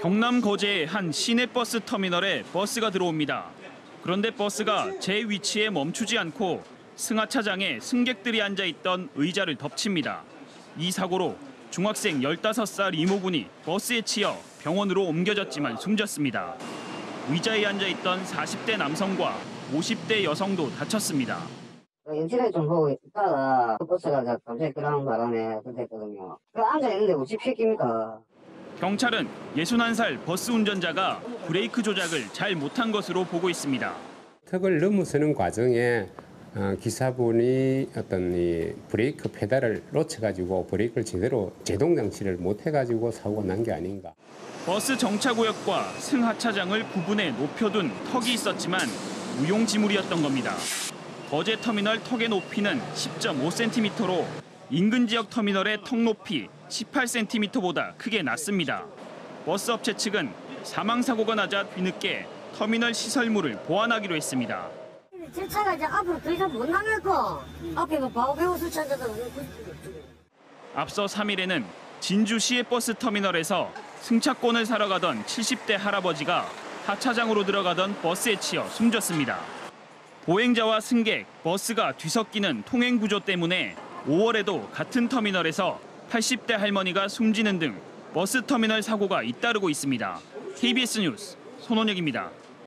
경남 거제의 한 시내버스 터미널에 버스가 들어옵니다. 그런데 버스가 제 위치에 멈추지 않고 승하차장에 승객들이 앉아 있던 의자를 덮칩니다. 이 사고로 중학생 15살 이모군이 버스에 치여 병원으로 옮겨졌지만 숨졌습니다. 의자에 앉아 있던 40대 남성과 50대 여성도 다쳤습니다. 인터넷 좀 보고 있다가 그 버스가 저 갑자기 그러는 바람에 그랬거든요. 그 앉아 있는데 우집 새끼입니까? 경찰은 61살 버스 운전자가 브레이크 조작을 잘 못한 것으로 보고 있습니다. 턱을 넘어서는 과정에 어, 기사분이 어떤 이 브레이크 페달을 놓쳐가지고 브레이크를 제대로 제동 장치를 못 해가지고 사고가 난 게 아닌가. 버스 정차구역과 승하차장을 구분해 높여둔 턱이 있었지만 무용지물이었던 겁니다. 거제 터미널 턱의 높이는 10.5cm로 인근 지역 터미널의 턱 높이 18cm보다 크게 낮습니다. 버스 업체 측은 사망 사고가 나자 뒤늦게 터미널 시설물을 보완하기로 했습니다. 제 차가 이제 앞으로 더 이상 못 나갈 거. 앞에 뭐 바오 배우 수차자들 앞서 3일에는 진주 시외버스 터미널에서 승차권을 사러 가던 70대 할아버지가 하차장으로 들어가던 버스에 치여 숨졌습니다. 보행자와 승객, 버스가 뒤섞이는 통행 구조 때문에 5월에도 같은 터미널에서 80대 할머니가 숨지는 등 버스 터미널 사고가 잇따르고 있습니다. KBS 뉴스 손원혁입니다.